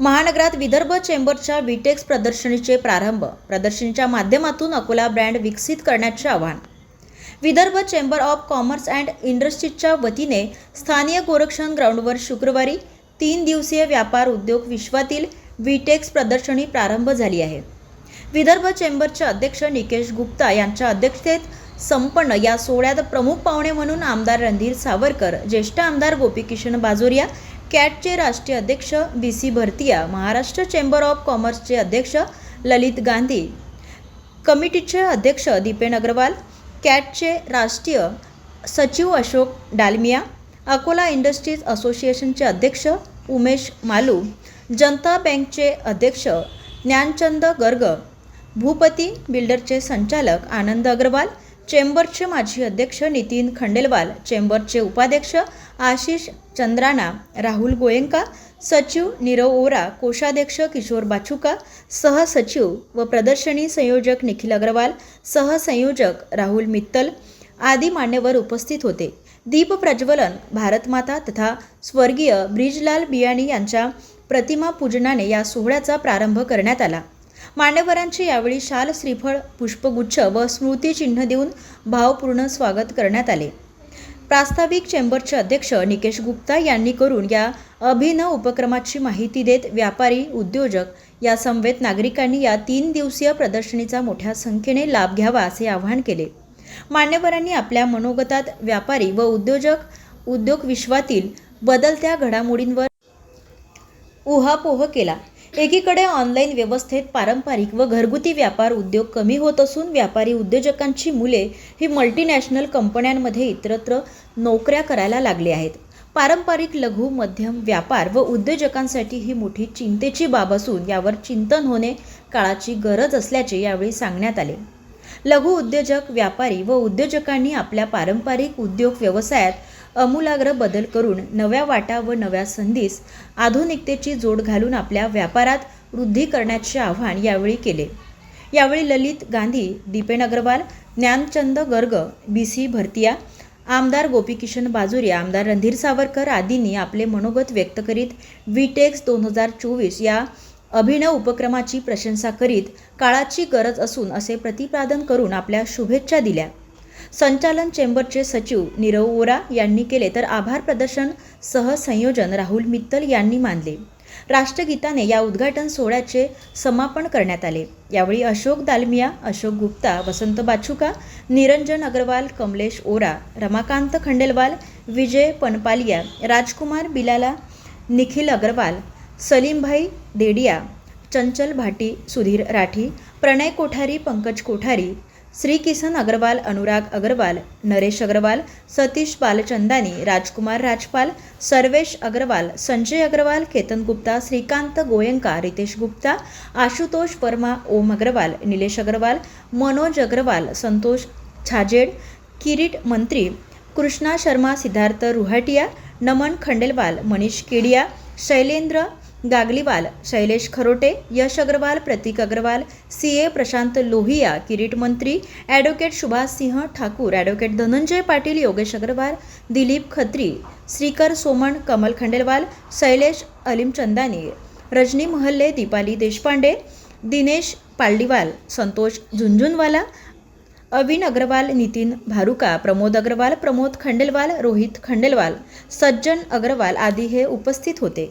महानगरात विदर्भ चेंबरच्या विटेक्स प्रदर्शनीचे प्रारंभ. प्रदर्शनीच्या माध्यमातून अकोला ब्रँड विकसित करण्याचे आव्हान. Vidarbha chamber of commerce and इंडस्ट्रीजच्या वतीने स्थानीय गोरक्षण ग्राउंडवर शुक्रवारी तीन दिवसीय व्यापार उद्योग विश्वातील विटेक्स प्रदर्शनी प्रारंभ झाली आहे. विदर्भ चेंबरचे अध्यक्ष निकेश गुप्ता यांच्या अध्यक्षतेत संपन्न या सोहळ्यात प्रमुख पाहुणे म्हणून आमदार रणधीर सावरकर ज्येष्ठ आमदार गोपीकिशन बाजोरिया कॅटचे राष्ट्रीय अध्यक्ष B C Bhartia Maharashtra chamber of कॉमर्सचे अध्यक्ष ललित गांधी कमिटीचे अध्यक्ष दीपेन अग्रवाल कॅटचे राष्ट्रीय सचिव अशोक डालमिया अकोला इंडस्ट्रीज असोसिएशनचे अध्यक्ष उमेश मालू जनता बँकचे अध्यक्ष ज्ञानचंद गर्ग भूपती बिल्डरचे संचालक आनंद अग्रवाल चेंबरचे माजी अध्यक्ष नितीन खंडेलवाल चेंबरचे उपाध्यक्ष आशिष चंद्राना राहुल गोयंका सचिव नीरव ओरा कोषाध्यक्ष किशोर बाचुका सहसचिव व प्रदर्शनी संयोजक निखिल अग्रवाल सहसंयोजक राहुल मित्तल आदी मान्यवर उपस्थित होते. दीप प्रज्वलन भारतमाता तथा स्वर्गीय ब्रिजलाल बियाणी यांच्या प्रतिमा पूजनाने या सोहळ्याचा प्रारंभ करण्यात आला. मान्यवरांचे यावेळी शाल श्रीफळ पुष्पगुच्छ व स्मृतिचिन्ह देऊन भावपूर्ण स्वागत करण्यात आले. प्रास्ताविक चेंबरचे अध्यक्ष निकेश गुप्ता यांनी करून या अभिनव उपक्रमाची माहिती देत व्यापारी उद्योजक या समवेत नागरिकांनी या तीन दिवसीय प्रदर्शनीचा मोठ्या संख्येने लाभ घ्यावा असे आवाहन केले. मान्यवरांनी आपल्या मनोगतात व्यापारी व उद्योजक उद्योग विश्वातील बदलत्या घडामोडींवर उहापोह केला. एकीकडे ऑनलाईन व्यवस्थेत पारंपरिक व घरगुती व्यापार उद्योग कमी होत असून व्यापारी उद्योजकांची मुले ही मल्टीनॅशनल कंपन्यांमध्ये इतरत्र नोकऱ्या करायला लागली आहेत. पारंपरिक लघु मध्यम व्यापार व उद्योजकांसाठी ही मोठी चिंतेची बाब असून यावर चिंतन होणे काळाची गरज असल्याचे यावेळी सांगण्यात आले. लघु उद्योजक व्यापारी व उद्योजकांनी आपल्या पारंपरिक उद्योग व्यवसायात अमूलाग्र बदल करून नव्या वाटा व नव्या संधीस आधुनिकतेची जोड घालून आपल्या व्यापारात वृद्धी करण्याचे आव्हान यावेळी केले. यावेळी ललित गांधी दीपेन अग्रवाल ज्ञानचंद गर्ग बी सी भरतिया आमदार गोपीकिशन बाजुरी आमदार रणधीर सावरकर आदींनी आपले मनोगत व्यक्त करीत व्हीटेक्स दोन हजार चोवीस या अभिनव उपक्रमाची प्रशंसा करीत काळाची गरज असून असे प्रतिपादन करून आपल्या शुभेच्छा दिल्या. संचालन चेंबरचे सचिव नीरव ओरा यांनी केले तर आभार प्रदर्शन सहसंयोजन राहुल मित्तल यांनी मानले. राष्ट्रगीताने या उद्घाटन सोहळ्याचे समापन करण्यात आले. यावेळी अशोक दालमिया अशोक गुप्ता वसंत बाछुका निरंजन अग्रवाल कमलेश ओरा रमाकांत खंडेलवाल विजय पनपालिया राजकुमार बिलाला निखिल अग्रवाल सलीमभाई देडिया चंचल भाटी सुधीर राठी प्रणय कोठारी पंकज कोठारी श्री किसन अग्रवाल अनुराग अग्रवाल नरेश अग्रवाल सतीश बालचंदानी राजकुमार राजपाल सर्वेश अग्रवाल संजय अग्रवाल केतन गुप्ता श्रीकांत गोयंका रितेश गुप्ता आशुतोष वर्मा ओम Agarwal Nilesh Agarwal Manoj Agarwal Santosh Chhajed Kirit Mantri Krishna Sharma Siddharth Ruhatiya Naman Khandelwal Manish Kedia Shailendra Gagliwal Shailesh Kharote Yash Agrawal Pratik Agrawal C A Prashant Lohia Kirit Mantri advocate Subhash Singh Thakur advocate Dhananjay Patil Yogesh Agrawal Dilip Khatri Shrikar Soman Kamal Khandelwal Shailesh Alimchandani Rajni Mahalle Deepali Deshpande Dinesh Paldiwal Santosh Jhunjhunwala Avin Agrawal Nitin Bharuka Pramod Agrawal Pramod Khandelwal Rohit Khandelwal Sajjan Agrawal आदी हे उपस्थित होते.